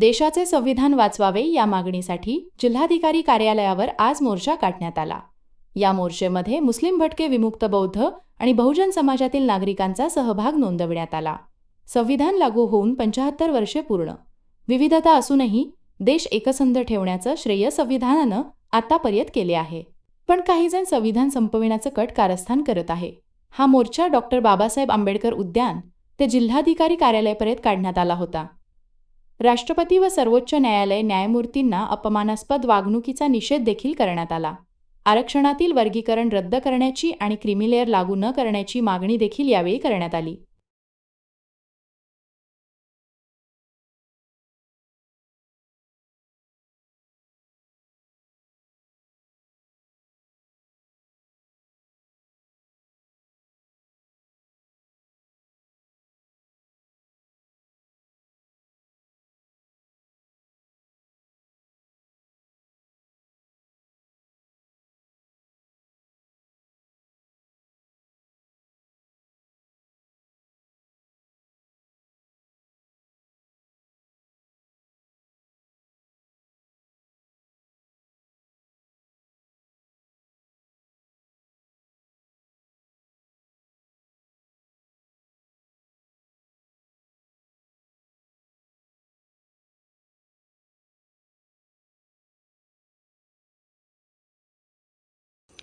देशाचे संविधान वाचवावे या मागणीसाठी जिल्हाधिकारी कार्यालयावर आज मोर्चा काढण्यात आला. या मोर्चेमध्ये मुस्लिम भटके विमुक्त बौद्ध आणि बहुजन समाजातील नागरिकांचा सहभाग नोंदवण्यात आला. संविधान लागू होऊन पंचाहत्तर वर्षे पूर्ण. विविधता असूनही देश एकसंध ठेवण्याचं श्रेय संविधानानं आतापर्यंत केले आहे. पण काहीजण संविधान संपविण्याचं कट कारस्थान करत आहे. हा मोर्चा डॉक्टर बाबासाहेब आंबेडकर उद्यान ते जिल्हाधिकारी कार्यालयापर्यंत काढण्यात आला होता. राष्ट्रपती व सर्वोच्च न्यायालय न्यायमूर्तींना अपमानास्पद वागणुकीचा निषेध देखील करण्यात आला. आरक्षणातील वर्गीकरण रद्द करण्याची आणि क्रिमिलेअर लागू न करण्याची मागणी देखील यावेळी करण्यात आली.